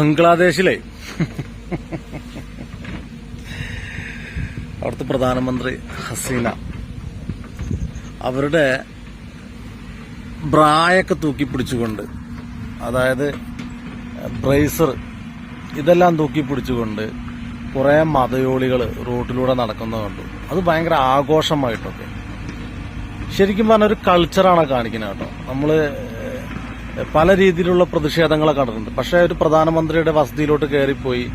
ബംഗ്ലാദേശിലെ. അവിടുത്തെ പ്രധാനമന്ത്രി ഹസീന. അവരുടെ ബ്രായൊക്കെ തൂക്കി പിടിച്ചുകൊണ്ട് അതായത് ബ്രേസർ ഇതെല്ലാം തൂക്കി പിടിച്ചുകൊണ്ട് കുറേ മതയോളികൾ റോട്ടിലൂടെ നടക്കുന്നത് കണ്ടു. അത് ഭയങ്കര ആഘോഷമായിട്ടൊക്കെ. ശരിക്കും പറഞ്ഞ ഒരു കൾച്ചറാണ് കാണിക്കുന്നത് കേട്ടോ. നമ്മൾ ഏഹ്, പല രീതിയിലുള്ള പ്രതിഷേധങ്ങളെ കണ്ടിട്ടുണ്ട്. പക്ഷേ ഒരു പ്രധാനമന്ത്രിയുടെ വസതിയിലോട്ട് കയറിപ്പോയി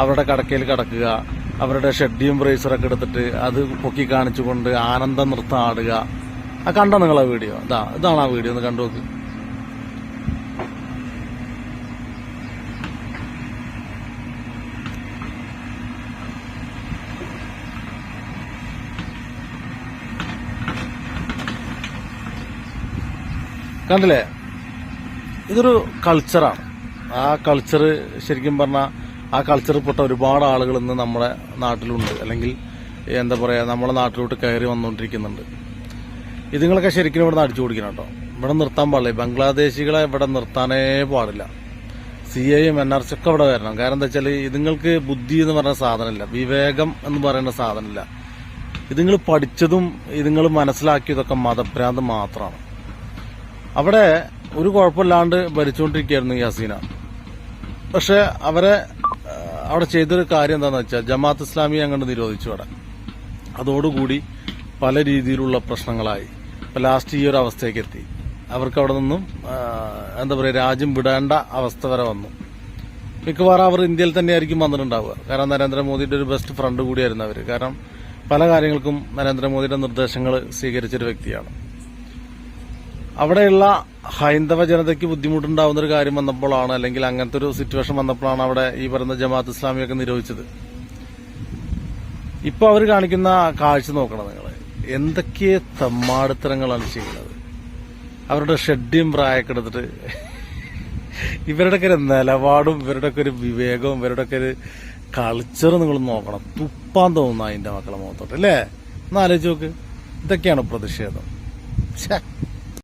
അവരുടെ കടക്കയിൽ കടക്കുക അവരുടെ ഷെഡിയും ബ്രേസറൊക്കെ എടുത്തിട്ട് അത് പൊക്കി കാണിച്ചുകൊണ്ട് ആനന്ദ നൃത്തം ആടുക. ആ കണ്ടോ ആ വീഡിയോ? ഇതാ ഇതാണ് ആ വീഡിയോ. ഒന്ന് കണ്ടു നോക്ക്. കണ്ടില്ലേ? ഇതൊരു കൾച്ചറാണ് ആ കൾച്ചർ ശരിക്കും പറഞ്ഞാൽ ആ കൾച്ചറിൽ പെട്ട ഒരുപാട് ആളുകൾ ഇന്ന് നമ്മുടെ നാട്ടിലുണ്ട്. അല്ലെങ്കിൽ എന്താ പറയുക നമ്മുടെ നാട്ടിലോട്ട് കയറി വന്നുകൊണ്ടിരിക്കുന്നുണ്ട് ഇതുങ്ങളൊക്കെ ശരിക്കും ഇവിടെ നിന്ന് അടിച്ചു കൊടുക്കണം കേട്ടോ. ഇവിടെ നിർത്താൻ പാടില്ല. ബംഗ്ലാദേശികളെ ഇവിടെ നിർത്താനേ പാടില്ല. സി ഐയും എൻ ആർ സി ഒക്കെ ഇവിടെ വരണം. കാരണം എന്താ വെച്ചാൽ ഇതുങ്ങൾക്ക് ബുദ്ധി എന്ന് പറയുന്ന സാധനമില്ല. വിവേകം എന്ന് പറയുന്ന സാധനമില്ല. ഇതുങ്ങൾ പഠിച്ചതും ഇതുങ്ങൾ മനസ്സിലാക്കിയതൊക്കെ മതഭ്രാന്ത് മാത്രമാണ്. അവിടെ ഒരു കുഴപ്പമില്ലാണ്ട് ഭരിച്ചുകൊണ്ടിരിക്കുകയായിരുന്നു ഈ ഹസീന. പക്ഷെ അവരെ അവിടെ ചെയ്തൊരു കാര്യം എന്താണെന്ന് വെച്ചാൽ ജമാഅത്ത് ഇസ്ലാമി അങ്ങോട്ട് നിരോധിച്ചു അവിടെ. അതോടുകൂടി പല രീതിയിലുള്ള പ്രശ്നങ്ങളായി. ഇപ്പൊ ലാസ്റ്റ് ഈ ഒരു അവസ്ഥയ്ക്ക് എത്തി. അവർക്ക് അവിടെ നിന്നും എന്താ പറയുക രാജ്യം വിടേണ്ട അവസ്ഥ വരെ വന്നു. മിക്കവാറും അവർ ഇന്ത്യയിൽ തന്നെയായിരിക്കും വന്നിട്ടുണ്ടാവുക. കാരണം നരേന്ദ്രമോദിയുടെ ഒരു ബെസ്റ്റ് ഫ്രണ്ട് കൂടിയായിരുന്നു അവർ കാരണം പല കാര്യങ്ങൾക്കും നരേന്ദ്രമോദിയുടെ നിർദ്ദേശങ്ങൾ സ്വീകരിച്ചൊരു വ്യക്തിയാണ്. അവിടെയുള്ള ഹൈന്ദവ ജനതയ്ക്ക് ബുദ്ധിമുട്ടുണ്ടാവുന്ന ഒരു കാര്യം വന്നപ്പോഴാണ് അല്ലെങ്കിൽ അങ്ങനത്തെ ഒരു സിറ്റുവേഷൻ വന്നപ്പോഴാണ് അവിടെ ഈ പറയുന്ന ജമാഅത്ത് ഇസ്ലാമിയൊക്കെ നിരോധിച്ചത്. ഇപ്പൊ അവർ കാണിക്കുന്ന കാഴ്ച നോക്കണം നിങ്ങൾ എന്തൊക്കെ തെമ്മാടിത്തരങ്ങളാണ് ചെയ്യുന്നത്. അവരുടെ ഷെഡ്യും പ്രായൊക്കെ എടുത്തിട്ട് ഇവരുടെയൊക്കെ ഒരു നിലപാടും ഇവരുടെയൊക്കെ ഒരു വിവേകവും ഇവരുടെയൊക്കെ ഒരു കൾച്ചർ നിങ്ങൾ നോക്കണം. തുപ്പാൻ തോന്നുന്നു അതിന്റെ മക്കളെ മുഖത്തോട്ട് അല്ലേ? ഒന്ന് ആലോചിച്ച് നോക്ക്. ഇതൊക്കെയാണ് പ്രതിഷേധം?